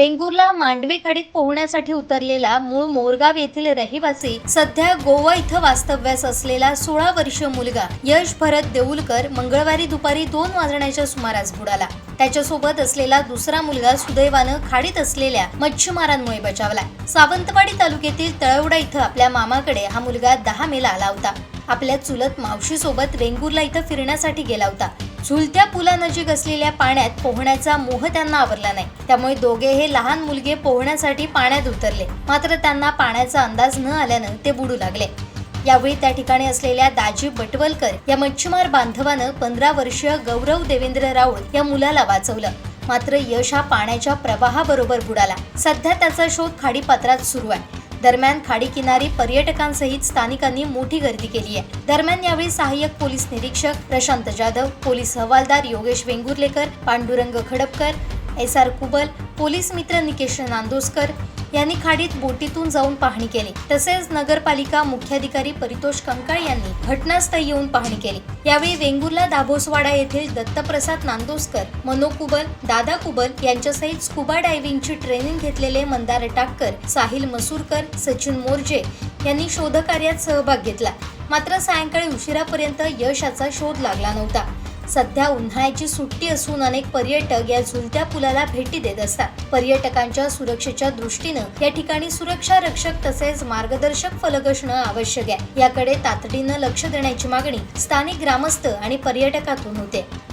वेंगुर्ला मांडवे खाडीत पोहण्यासाठी उतरलेला मूळ मोरगाव येथील रहिवासी सध्या गोवा इथं वास्तव्यास असलेला सोळा वर्षीय मुलगा यश भरत देऊलकर मंगळवारी दुपारी दोन वाजण्याच्या सुमारास बुडाला. त्याच्यासोबत असलेला दुसरा मुलगा सुदैवानं खाडीत असलेल्या मच्छीमारांमुळे बचावला. सावंतवाडी तालुक्यातील तळवडा इथं आपल्या मामाकडे हा मुलगा दहा मेला आला होता. आपल्या चुलत मावशीसोबत वेंगुर्ला इथं फिरण्यासाठी गेला होता. झुलत्या पुलानजीक असलेल्या पाण्यात पोहण्याचा मोह त्यांना आवरला नाही. त्यामुळे दोघे हे लहान मुलगे पोहण्यासाठी पाण्यात उतरले. मात्र त्यांना पाण्याचा अंदाज न आल्यानं ते बुडू लागले. यावेळी त्या ठिकाणी असलेल्या दाजी बटवलकर या मच्छीमार बांधवानं पंधरा वर्षीय गौरव देवेंद्र राऊळ या मुलाला वाचवलं. मात्र यश हा पाण्याच्या प्रवाहाबरोबर बुडाला. सध्या त्याचा शोध खाडीपात्रात सुरू आहे. दरम्यान खाडी किनारी पर्यटकांसहित स्थानिकांनी मोठी गर्दी केली आहे. दरम्यान यावेळी सहाय्यक पोलीस निरीक्षक प्रशांत जाधव पोलीस हवालदार Yogesh Vengurlekar Pandurang Khadapkar S R Kubal police मित्र निकेश नांदोसकर यांनी खाडीत बोटीतून जाऊन पाहणी केली. तसेच नगरपालिका मुख्याधिकारी परितोष कंकाळ यांनी घटनास्थळी येऊन पाहणी केली. यावेळी वेंगुर्ला दाभोसवाडा येथील दत्तप्रसाद नांदोसकर मनो कुबल दादा कुबल यांच्यासहित स्कुबा डायव्हिंगची ट्रेनिंग घेतलेले मंदार टाक्कर साहिल मसूरकर सचिन मोर्जे यांनी शोधकार्यात सहभाग घेतला. मात्र सायंकाळी उशिरापर्यंत यशाचा शोध लागला नव्हता. सध्या उन्हाळ्याची सुट्टी असून अनेक पर्यटक या झुलत्या पुलाला भेटी देत असतात. पर्यटकांच्या सुरक्षेच्या दृष्टीनं या ठिकाणी सुरक्षा रक्षक तसेच मार्गदर्शक फलक असणं आवश्यक आहे. याकडे तातडीनं लक्ष देण्याची मागणी स्थानिक ग्रामस्थ आणि पर्यटकातून होते.